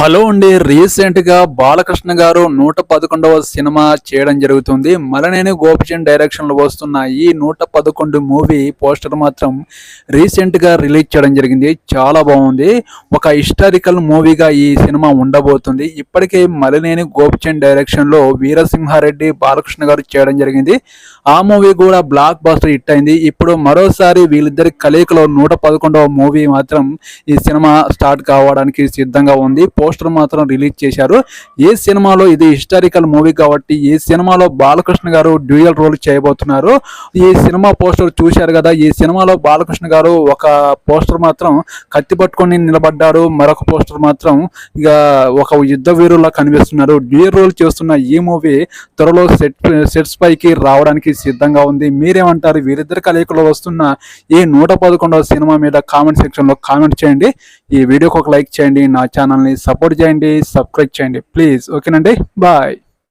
Hello అండి. రీసెంట్గా బాలకృష్ణ గారు నూట పదకొండవ సినిమా చేయడం జరుగుతుంది. మలనేని గోపిచంద్ డైరెక్షన్లో వస్తున్న ఈ నూట పదకొండు మూవీ పోస్టర్ మాత్రం రీసెంట్గా రిలీజ్ చేయడం జరిగింది. చాలా బాగుంది. ఒక హిస్టారికల్ మూవీగా ఈ సినిమా ఉండబోతుంది. ఇప్పటికే మలనేని గోపిచంద్ డైరెక్షన్లో వీరసింహారెడ్డి బాలకృష్ణ గారు చేయడం జరిగింది. ఆ మూవీ కూడా బ్లాక్ బాస్టర్ హిట్ అయింది. ఇప్పుడు మరోసారి వీళ్ళిద్దరి కలయికలో నూట పదకొండవ మూవీ మాత్రం ఈ సినిమా స్టార్ట్ కావడానికి సిద్ధంగా ఉంది. పోస్టర్ మాత్రం రిలీజ్ చేశారు. ఏ సినిమాలో ఇది హిస్టారికల్ మూవీ కాబట్టి ఏ సినిమాలో బాలకృష్ణ గారు డ్యూయల్ రోల్ చేయబోతున్నారు. ఈ సినిమా పోస్టర్ చూశారు కదా ఈ సినిమాలో బాలకృష్ణ గారు ఒక పోస్టర్ మాత్రం కత్తి పట్టుకొని నిలబడ్డారు. మరొక పోస్టర్ మాత్రం ఇక ఒక యుద్ధ వీరులా కనిపిస్తున్నారు. డ్యూయల్ రోల్ చేస్తున్న ఈ మూవీ త్వరలో సెట్ సెట్స్ పైకి రావడానికి సిద్ధంగా ఉంది. మీరేమంటారు? వీరిద్దరి కలయికలో వస్తున్న ఈ నూట పదకొండవ సినిమా మీద కామెంట్ సెక్షన్లో కామెంట్ చేయండి. ఈ వీడియోకి ఒక లైక్ చేయండి. నా ఛానల్ని సపోర్ట్ చేయండి సబ్స్క్రైబ్ చేయండి. ప్లీజ్. ఓకేనండి? బాయ్.